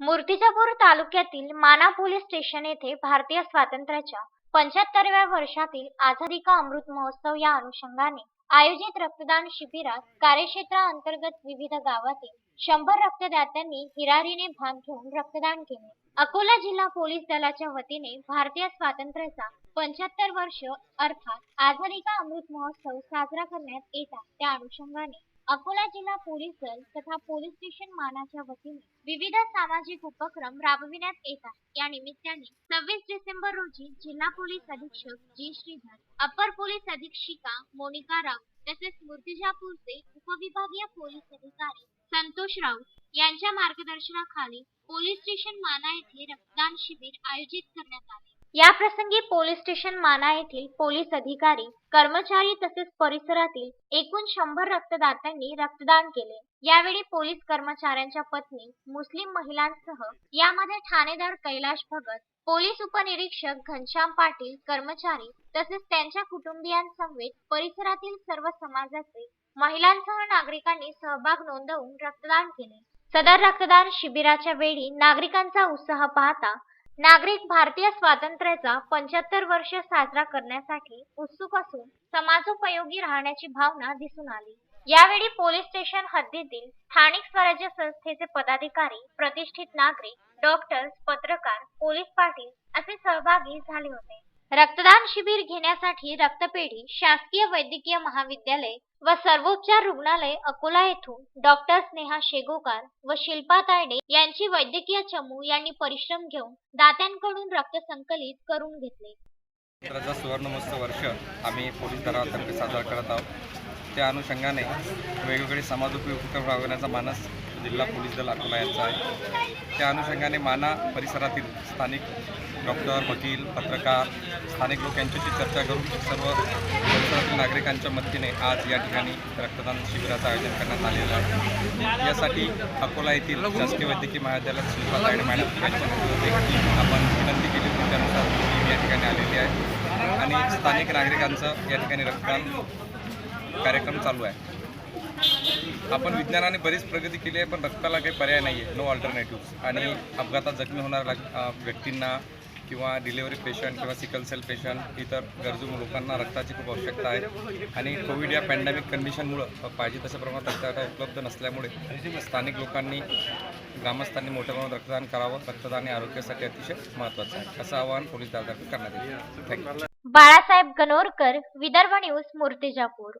मूर्तिजापूर तालुक्यातील माना police station येथे भारतीय स्वातंत्र्याच्या पंच्याहत्तरव्या वर्षातील आझादी का अमृत महोत्सव या अनुषंगाने आयोजित रक्तदान शिबिरात कार्यक्षेत्राअंतर्गत विविध गावातील शंभर रक्तदात्यांनी हिरारीने भाग घेऊन रक्तदान केले. अकोला जिल्हा पोलीस दलाच्या वतीने भारतीय स्वातंत्र्याचा पंच्याहत्तर वर्ष अर्थात आझादी का अमृत महोत्सव साजरा करण्यात येत आहे. त्या अनुषंगाने अकोला जिल्हा पोलीस दल तथा पोलीस स्टेशन मानाच्या वतीने विविध सामाजिक उपक्रम राबविण्यात येत आहे या निमित्ताने सव्वीस डिसेंबर रोजी जिल्हा पोलीस अधीक्षक जी. श्रीधर अपर पोलीस अधीक्षिका मोनिका राव तसेच मूर्तिजापूरचे उपविभागीय पोलीस अधिकारी संतोष राऊत यांच्या मार्गदर्शनाखाली पोलीस स्टेशन माना येथे रक्तदान शिबिर आयोजित करण्यात आले. या प्रसंगी पोलीस स्टेशन माना येथील पोलीस अधिकारी कर्मचारी तसेच परिसरातील एकूण शंभर रक्तदात्यांनी रक्तदान केले. यावेळी पोलीस कर्मचाऱ्यांच्या पत्नी मुस्लिम महिलांसह यामध्ये ठाणेदार कैलाश भगत पोलीस उपनिरीक्षक घनश्याम पाटील कर्मचारी तसेच त्यांच्या कुटुंबियांसमवेत परिसरातील सर्व समाजाचे महिलांसह नागरिकांनी सहभाग नोंदवून रक्तदान केले. सदर रक्तदान शिबिराच्या वेळी नागरिकांचा उत्साह पाहता नागरिक भारतीय स्वातंत्र्याचा पंच्याहत्तर वर्ष साजरा करण्यासाठी उत्सुक असून समाजोपयोगी राहण्याची भावना दिसून आली. यावेळी पोलीस स्टेशन हद्दीतील स्थानिक स्वराज्य संस्थेचे पदाधिकारी प्रतिष्ठित नागरिक डॉक्टर्स पत्रकार पोलीस पाटील असे सहभागी झाले होते. रक्तदान शिबिर घेण्यासाठी रक्तपेढी शासकीय वैद्यकीय महाविद्यालय व सर्वोपचार रुग्णालय अकोला येथून डॉक्टर स्नेहा शेगोकार व शिल्पा तायडे यांची वैद्यकीय चमू यांनी परिश्रम घेऊन दात्यांकडून रक्त संकलित करून घेतले. स्वातंत्र्याचा सुवर्ण महोत्सव वर्ष आम्ही पोलीस दलातर्फे साजरा करत आहोत. त्या अनुषंगाने वेगवेगळे समाजोपयोगी उपक्रम राबवण्याचा मानस जिल्हा पोलीस दल अकोला यांचा आहे. त्या अनुषंगाने माना परिसरातील स्थानिक डॉक्टर वकील पत्रकार स्थानिक लोक यांच्याशी चर्चा करून सर्व परिसरातील नागरिकांच्या मदतीने आज या ठिकाणी रक्तदान शिबिराचं आयोजन करण्यात आलेलं आहे. यासाठी अकोला येथील शासकीय वैद्यकीय महाविद्यालयात शिल्पा तायडे मॅडम आपण विनंती केली होती. त्यानुसार टीम या ठिकाणी आलेली आहे. आणि स्थानिक नागरिकांचं या ठिकाणी रक्तदान कार्यक्रम चालू आहे. आपण विज्ञानाने बरीच प्रगती केली आहे पण रक्ताला काही पर्याय नाही आहे नो अल्टरनेटिव्ह आणि अपघातात जखमी होणाऱ्या व्यक्तींना किंवा डिलिव्हरी पेशंट किंवा सिकल सेल पेशंट इतर गरजू लोकांना रक्ताची खूप आवश्यकता आहे. आणि कोविड या पॅन्डेमिक कंडिशनमुळं पाहिजे तशा प्रमाणात रक्तदाता उपलब्ध नसल्यामुळे स्थानिक लोकांनी ग्रामस्थांनी मोठ्या प्रमाणात रक्तदान करावं. रक्तदान हे आरोग्यासाठी अतिशय महत्त्वाचं आहे असं आवाहन पोलीस दलातर्फे करण्यात येईल thank you Balasaheb Ganorkar Vidarbha news Murtijapur.